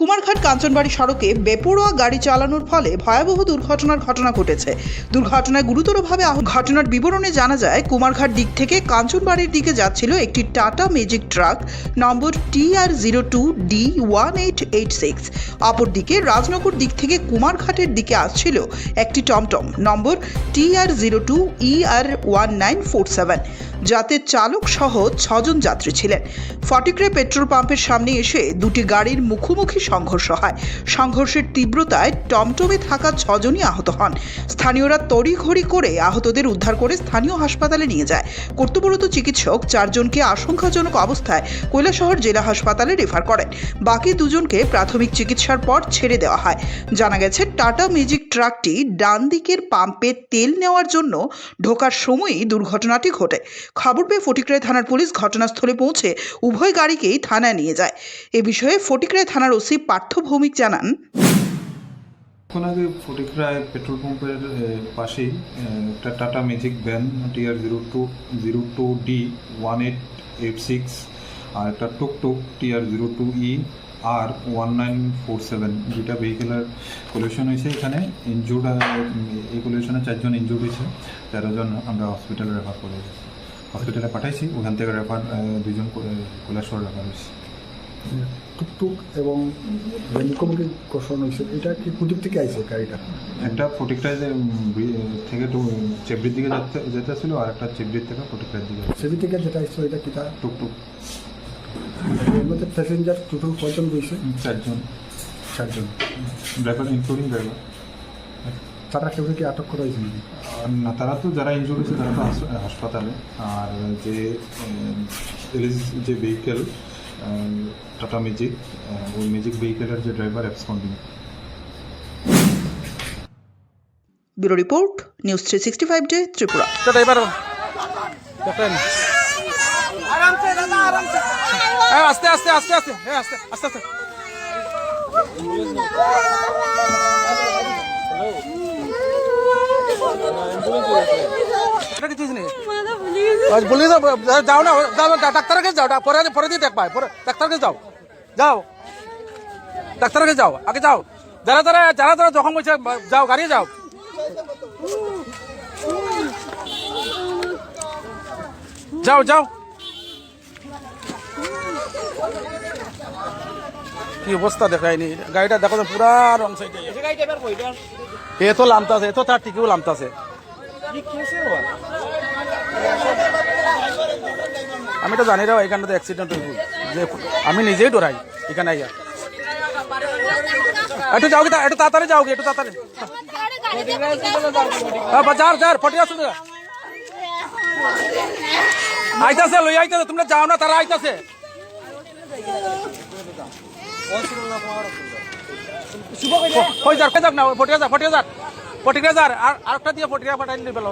কুমারঘাট কাঞ্চনবাড়ি সড়কে বেপরোয়া গাড়ি চালানোর ফলে ভয়াবহ দুর্ঘটনার ঘটনা ঘটেছে। দুর্ঘটনায় গুরুতরভাবে আহত ঘটনার বিবরণে জানা যায়, কুমারঘাট দিক থেকে কাঞ্চনবাড়ির দিকে যাচ্ছিল একটি Tata magic truck number T R zero two D one eight eight six. অপরদিকে রাজনগর দিক থেকে কুমারঘাটের দিকে আসছিল একটি টমটম number T R zero two E R one nine four seven. যাতে চালক সহ ছজন যাত্রী ছিলেন। ফটিকরে পেট্রোল পাম্পের সামনে এসে দুটি গাড়ির মুখোমুখি সংঘর্ষ হয়। সংঘর্ষের তীব্রতায় টমটমে থাকা ছজনই আহত হন। স্থানীয়রা তড়িঘড়ি করে আহতদের উদ্ধার করে স্থানীয় হাসপাতালে নিয়ে যায়। কর্তব্যরত চিকিৎসক চারজনকে আশঙ্কাজনক অবস্থায় কৈলাসহর জেলা হাসপাতালে রেফার করেন। বাকি দুজনকে প্রাথমিক চিকিৎসার পর ছেড়ে দেওয়া হয়। জানা গেছে, টাটা ম্যাজিক ট্রাকটি ডান দিকের পাম্পে তেল নেওয়ার জন্য ঢোকার সময়ই দুর্ঘটনাটি ঘটে। খবর পেয়ে ফটিকরায় থানার পুলিশ ঘটনাস্থলে পৌঁছে উভয় গাড়িকেই থানায় নিয়ে যায়। এ বিষয়ে ফটিকরায় থানার ওসি পার্থ ভৌমিক জানান। এখন আগে ফটিকরায় পেট্রোল পাম্পের পাশেই একটা Tata magic van, TR zero two zero two D, one eight eight six আর একটা টুকটুক TR zero two E R one nine four seven, দুইটা ভেহিকেলের পলিউশন হয়েছে এখানে। ইনজুর্ড এই পলিউশনে চারজন ইনজুর্ড হয়েছে। তেরো জন আমরা হসপিটালে রেফার করে হসপিটালে পাঠাইছি ওখান থেকে রেফার দুজন কৈলাসর রেফার হয়েছে। টুকটুক এবং মুখোমুখি ঘর্ষণ হয়েছে। এটা কি কুদিক থেকে আইছে গাড়িটা? একটা ফটিকটায় যে থেকে চেবড়ির দিকে যেতে যেতে ছিল আর একটা চেবড়ির থেকে ফটিকটার দিকে। সেদিক থেকে যেটা আইছে এটা কিটা টুকটুক। এর মধ্যে প্যাসেঞ্জার টোটাল কয়জন রয়েছে? চারজন। চারজন। ড্রাইভার ইনক্লুডিং ড্রাইভার তারা কেউ কি আটক করা হয়েছে আর না তারা তো যারা ইনজুর হয়েছে তারা তো হাসপাতালে। আর যে এলিজ যে ভেহিকেল টাটা ম্যাজিক ওই ম্যাজিক ভেহিকেলের যে driver absconding bureau report news three sixty five day Tripura তো ড্রাইভার হ্যাঁ আস্তে আস্তে আস্তে আস্তে। হ্যাঁ আস্তে আস্তে আস্তে। বলি যাও না যাও ডাক্তারের কাছে যাও পরে পরে দিয়ে দেখ পাই পরে ডাক্তারের কাছে যাও। যাও। ডাক্তারের কাছে যাও আগে যাও। যারা যারা যারা যারা জখম হয়েছে যাও গাড়ি যাও। যাও যাও। কি অবস্থা দেখায়নি। গাড়িটা দেখো পুরা রং সাইডে এ তো লামতাছে এ তো তার ঠিকও লামতাছে। আমি তো জানি রে এখানে তো অ্যাক্সিডেন্ট হইব যে আমি নিজেই ডরাই এখানে আইয়া। একটু যাও কি একটু তাড়াতাড়ি যাও কি একটু তাড়াতাড়ি। হ্যাঁ বাজার যার ফটিয়া শুনে আইতাছে লই আইতাছে তোমরা যাও না তারা আইতাছে। কই যার কই যাক না ফটিয়া যা ফটিয়া যাক। ফটিয়া যার আর আরেকটা দিয়ে ফটিয়া পাঠাই নিয়ে বেলা